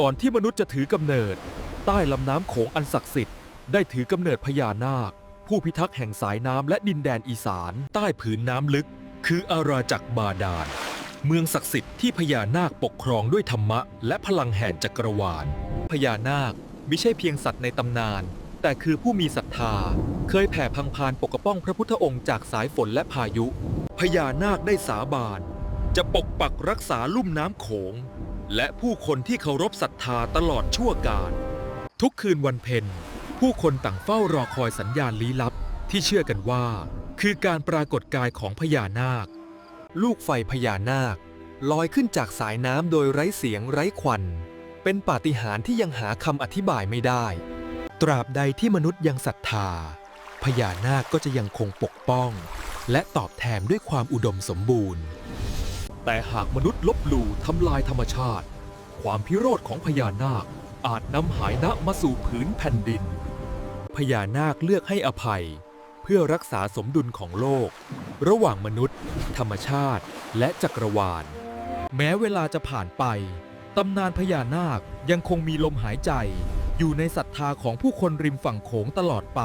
ก่อนที่มนุษย์จะถือกำเนิด ใต้ลำน้ำโขงอันศักดิ์สิทธิ์ ได้ถือกำเนิดพญานาค ผู้พิทักษ์แห่งสายน้ำและดินแดนอีสาน ใต้ผืนน้ำลึก คืออาราจักรบาดาล เมืองศักดิ์สิทธิ์ที่พญานาคปกครองด้วยธรรมะ และพลังแห่งจักรวาล พญานาคไม่ใช่เพียงสัตว์ในตำนาน แต่คือผู้มีศรัทธา เคยแผ่พังพานปกป้องพระพุทธองค์จากสายฝนและพายุ พญานาคได้สาบาน จะปกปักรักษาลุ่มน้ำโขง และผู้คนที่เคารพศรัทธาตลอดชั่วกาลทุกคืนวันเพ็ญผู้คนต่างเฝ้ารอคอยสัญญาณลี้ลับที่เชื่อกันว่า คือการปรากฏกายของพญานาค ลูกไฟพญานาค ลอยขึ้นจากสายน้ำโดยไร้เสียงไร้ควัน เป็นปาฏิหาริย์ที่ยังหาคำอธิบายไม่ได้ ตราบใดที่มนุษย์ยังศรัทธา พญานาคก็จะยังคงปกป้อง และตอบแทนด้วยความอุดมสมบูรณ์ แต่หากมนุษย์ลบหลู่ทำลายธรรมชาติ ความพิโรธของพญานาคอาจนำหายนะมาสู่ผืนแผ่นดิน พญานาคเลือกให้อภัย เพื่อรักษาสมดุลของโลก ระหว่างมนุษย์ ธรรมชาติ และจักรวาล แม้เวลาจะผ่านไป ตำนานพญานาคยังคงมีลมหายใจ อยู่ในศรัทธาของผู้คนริมฝั่งโขงตลอดไป